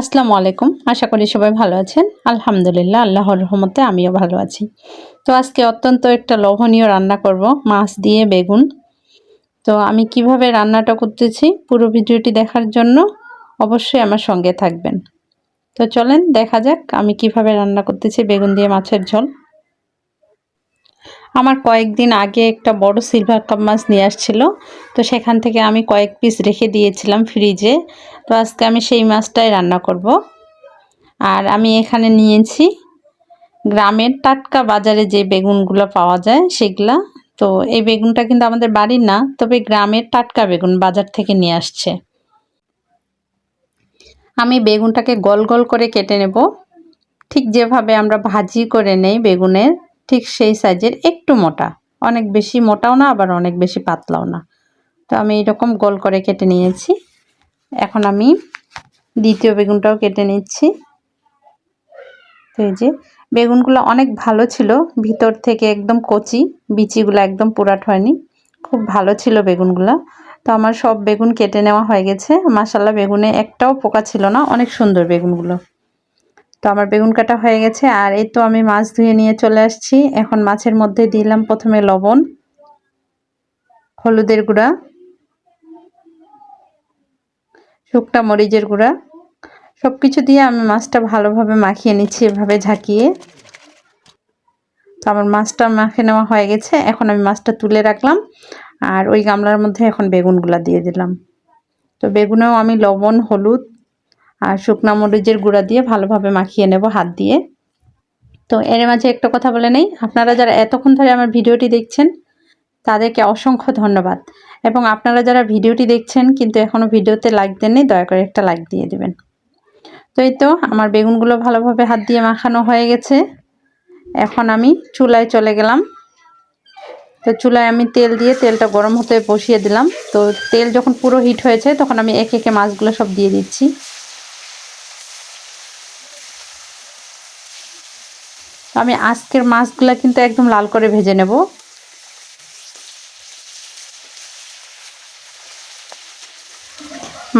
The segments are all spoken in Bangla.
আসসালামু আলাইকুম। আশা করি সবাই ভালো আছেন। আলহামদুলিল্লাহ, আল্লাহর রহমতে আমিও ভালো আছি। তো আজকে অত্যন্ত একটা লোভনীয় রান্না করব, মাছ দিয়ে বেগুন। তো আমি কীভাবে রান্নাটা করতেছি পুরো ভিডিওটি দেখার জন্য অবশ্যই আমার সঙ্গে থাকবেন। তো চলেন, দেখা যাক আমি কীভাবে রান্না করতেছি বেগুন দিয়ে মাছের ঝোল। আমার কয়েকদিন আগে একটা বড় সিলভার কাপ মাছ নিয়ে আসছিল। তো সেখান থেকে আমি কয়েক পিস রেখে দিয়েছিলাম ফ্রিজে তো আজকে আমি সেই মাছটাই রান্না করব। আর আমি এখানে নিয়েছি গ্রামের টাটকা বাজারে যে বেগুনগুলো পাওয়া যায় সেগুলা। তো এই বেগুনটা কিন্তু আমাদের বাড়ির না, তবে গ্রামের টাটকা বেগুন বাজার থেকে নিয়ে আসছে। আমি বেগুনটাকে গল গল করে কেটে নেব। ঠিক যেভাবে আমরা ভাজি করে নেই বেগুনের ঠিক সেই সাইজের একটু মোটা। অনেক বেশি মোটাও না, আবার অনেক বেশি পাতলাও না। তো আমি এরকম গোল করে কেটে নিয়েছি। এখন আমি দ্বিতীয় বেগুনটাও কেটে নিচ্ছি। তো এই যে, বেগুনগুলো অনেক ভালো ছিল। ভিতর থেকে একদম কচি, বিচিগুলো একদম পুরাট হয়নি। খুব ভালো ছিল বেগুনগুলো। তো আমার সব বেগুন কেটে নেওয়া হয়ে গেছে। মাসাল্লাহ বেগুনে একটাও পোকা ছিল না। অনেক সুন্দর বেগুনগুলো। তো আমার বেগুন কাটা হয়ে গেছে, আর এই তো আমি মাছ ধুয়ে নিয়ে চলে আসছি। এখন মাছের মধ্যে দিলাম প্রথমে লবণ, হলুদের গুঁড়া শুকটা মরিচের গুঁড়া। সব কিছু দিয়ে আমি মাছটা ভালোভাবে মাখিয়ে নিচ্ছি এভাবে ঝাঁকিয়ে। তো আমার মাছটা মাখে নেওয়া হয়ে গেছে, এখন আমি মাছটা তুলে রাখলাম, আর ওই গামলার মধ্যে এখন বেগুনগুলা দিয়ে দিলাম। তো বেগুনেও আমি লবণ, হলুদ আর শুকনা মরিচের গুঁড়া দিয়ে ভালোভাবে মাখিয়ে নেব হাত দিয়ে। তো এর মাঝে একটা কথা বলে নেই, আপনারা যারা এতক্ষণ ধরে আমার ভিডিওটি দেখছেন, তাদেরকে অসংখ্য ধন্যবাদ। এবং আপনারা যারা ভিডিওটি দেখছেন, কিন্তু এখনও ভিডিওতে লাইক দেননি, দয়া করে একটা লাইক দিয়ে দেবেন। তো এই তো, আমার বেগুনগুলো ভালোভাবে হাত দিয়ে মাখানো হয়ে গেছে। এখন আমি চুলায় চলে গেলাম। তো চুলায় আমি তেল দিয়ে তেলটা গরম হতে বসিয়ে দিলাম। তো তেল যখন পুরো হিট হয়েছে, তখন আমি একে একে মাছগুলো সব দিয়ে দিচ্ছি। আমি আজকের মাছগুলো কিন্তু একদম লাল করে ভেজে নেব।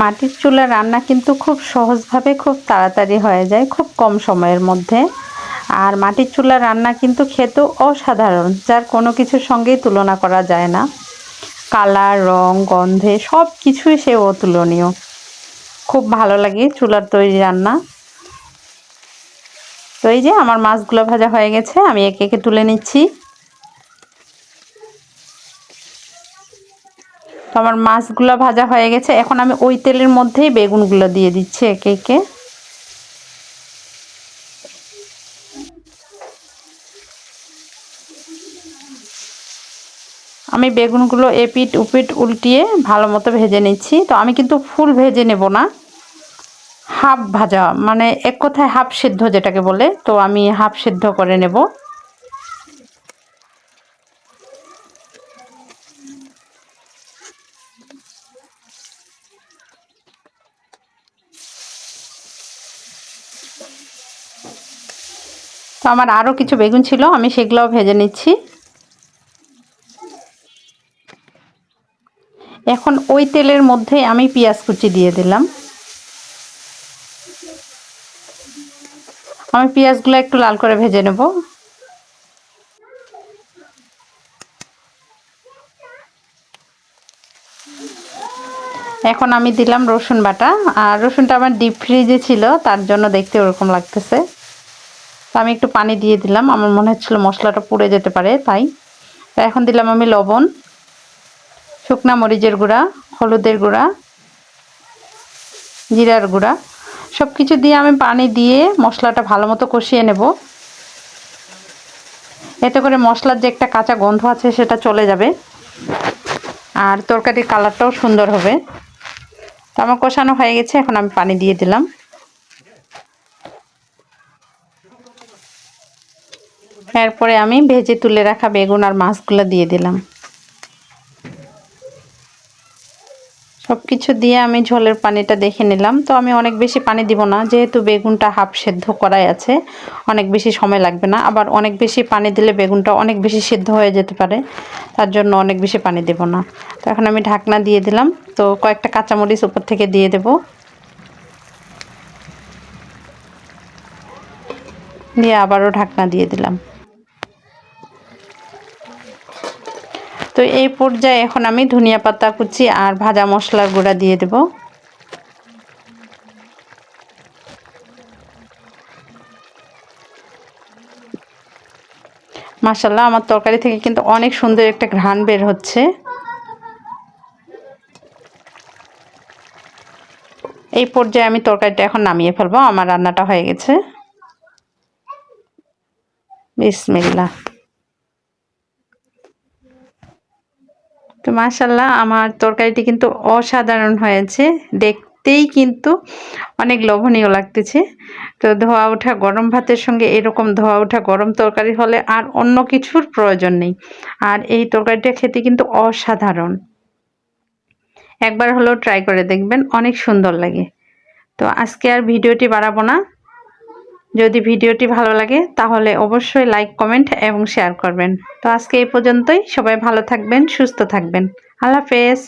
মাটির চুলা রান্না কিন্তু খুব সহজভাবে খুব তাড়াতাড়ি হয়ে যায়, খুব কম সময়ের মধ্যে। আর মাটির চুলা রান্না কিন্তু খেতেও অসাধারণ, যার কোনো কিছুর সঙ্গেই তুলনা করা যায় না। কালার, রং, গন্ধে সব কিছুই সে অতুলনীয়। খুব ভালো লাগে চুলার তৈরি রান্না। তো এই যে আমার মাছগুলো ভাজা হয়ে গেছে, আমি একে একে তুলে নিচ্ছি। তো আমার মাছগুলো ভাজা হয়ে গেছে, এখন আমি ওই তেলের মধ্যেই বেগুনগুলো দিয়ে দিচ্ছি একে একে। আমি বেগুনগুলো এপিট উপিট উল্টিয়ে ভালো মতো ভেজে নিচ্ছি, তো আমি কিন্তু ফুল ভেজে নেব না। হাফ ভাজা মানে এক কথায় হাফ সিদ্ধ যেটাকে বলে, তো আমি হাফ সিদ্ধ করে নেব। তো আমার আরও কিছু বেগুন ছিল, আমি সেগুলোও ভেজে নিচ্ছি। এখন ওই তেলের মধ্যে আমি পেঁয়াজ কুচি দিয়ে দিলাম। আমি পেঁয়াজগুলো একটু লাল করে ভেজে নেব। এখন আমি দিলাম রসুন বাটা। আর রসুনটা আমার ডিপ ফ্রিজে ছিল, তার জন্য দেখতে ওরকম লাগতেছে। তো আমি একটু পানি দিয়ে দিলাম, আমার মনে হচ্ছিল মশলাটা পুড়ে যেতে পারে, তাই। এখন দিলাম আমি লবণ, শুকনা মরিচের গুঁড়া, হলুদের গুঁড়া, জিরার গুঁড়া। সব কিছু দিয়ে আমি পানি দিয়ে মশলাটা ভালো মতো কষিয়ে নেব। এতে করে মশলার যে একটা কাঁচা গন্ধ আছে সেটা চলে যাবে। আর তরকারির কালারটাও সুন্দর হবে। তো আমার কষানো হয়ে গেছে, এখন আমি পানি দিয়ে দিলাম। এরপরে আমি ভেজে তুলে রাখা বেগুন আর মাছগুলো দিয়ে দিলাম। সব কিছু দিয়ে আমি ঝোলের পানিটা দেখে নিলাম। তো আমি অনেক বেশি পানি দিব না, যেহেতু বেগুনটা হাফ সেদ্ধ করাই আছে। অনেক বেশি সময় লাগবে না। আবার অনেক বেশি পানি দিলে বেগুনটা অনেক বেশি সেদ্ধ হয়ে যেতে পারে। তার জন্য অনেক বেশি পানি দেব না। তো এখন আমি ঢাকনা দিয়ে দিলাম। তো কয়েকটা কাঁচামরিচ উপর থেকে দিয়ে দেব। দিয়ে আবারও ঢাকনা দিয়ে দিলাম। তো এই পর্যায়ে এখন আমি ধনিয়া পাতা কুচি আর ভাজা মশলার গুঁড়া দিয়ে দেব। মাসাল্লাহ আমার তরকারি থেকে কিন্তু অনেক সুন্দর একটা ঘ্রাণ বের হচ্ছে। এই পর্যায়ে আমি তরকারিটা এখন নামিয়ে ফেলব, আমার রান্নাটা হয়ে গেছে। বিসমিল্লা মাশাল্লাহ আমার তরকারিটি কিন্তু অসাধারণ হয়েছে। দেখতেই কিন্তু অনেক লোভনীয় লাগতেছে। তো ধোয়া ওঠা গরম ভাতের সঙ্গে এরকম ধোয়া ওঠা গরম তরকারি হলে আর অন্য কিছুর প্রয়োজন নেই। আর এই তরকারিটা খেতে কিন্তু অসাধারণ। একবার হলেও ট্রাই করে দেখবেন, অনেক সুন্দর লাগে। তো আজকে আর ভিডিওটি বাড়াবো না। যদি ভিডিওটি ভালো লাগে, তাহলে অবশ্যই লাইক কমেন্ট এবং শেয়ার করবেন। তো আজকে এই পর্যন্তই। সবাই ভালো থাকবেন, সুস্থ থাকবেন। আল্লাহ হাফেজ।